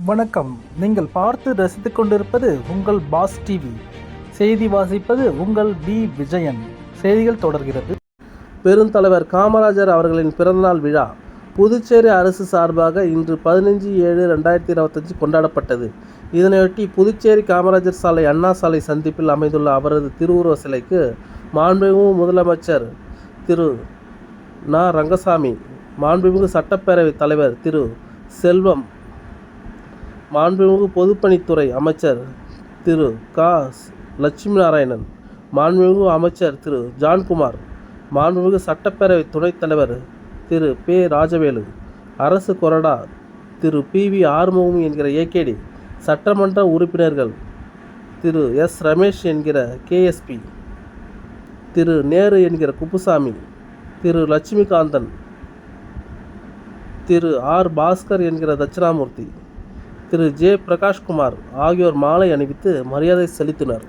வணக்கம். நீங்கள் பார்த்து ரசித்துக் கொண்டிருப்பது உங்கள் பாஸ் டிவி. செய்தி வாசிப்பது உங்கள் பி விஜயன். செய்திகள் தொடர்கிறது. பெருந்தலைவர் காமராஜர் அவர்களின் பிறந்தநாள் விழா புதுச்சேரி அரசு சார்பாக இன்று பதினஞ்சு ஏழு ரெண்டாயிரத்தி இருபத்தஞ்சு கொண்டாடப்பட்டது. இதனையொட்டி புதுச்சேரி காமராஜர் சாலை அண்ணா சாலை சந்திப்பில் அமைந்துள்ள அவரது திருவுருவ சிலைக்கு மாண்புமிகு முதலமைச்சர் திரு. நா. ரங்கசாமி மாண்புமிகு சட்டப்பேரவைத் தலைவர் திரு. செல்வம் மாண்புமிகு பொதுப்பணித்துறை அமைச்சர் திரு க. லட்சுமி நாராயணன் மாண்புமிகு அமைச்சர் திரு ஜான்குமார் மாண்புமிகு சட்டப்பேரவை துணைத் தலைவர் திரு பே. ராஜவேலு அரசு கொறடா திரு பி. வி. ஆறுமுகம் என்கிற ஏகேடி சட்டமன்ற உறுப்பினர்கள் திரு எஸ். ரமேஷ் என்கிற கேஎஸ்பி திரு நேரு என்கிற குப்புசாமி திரு லட்சுமிகாந்தன் திரு ஆர். பாஸ்கர் என்கிற தட்சிணாமூர்த்தி திரு ஜே பிரகாஷ்குமார் ஆகியோர் மாலை அணிவித்து மரியாதை செலுத்தினர்.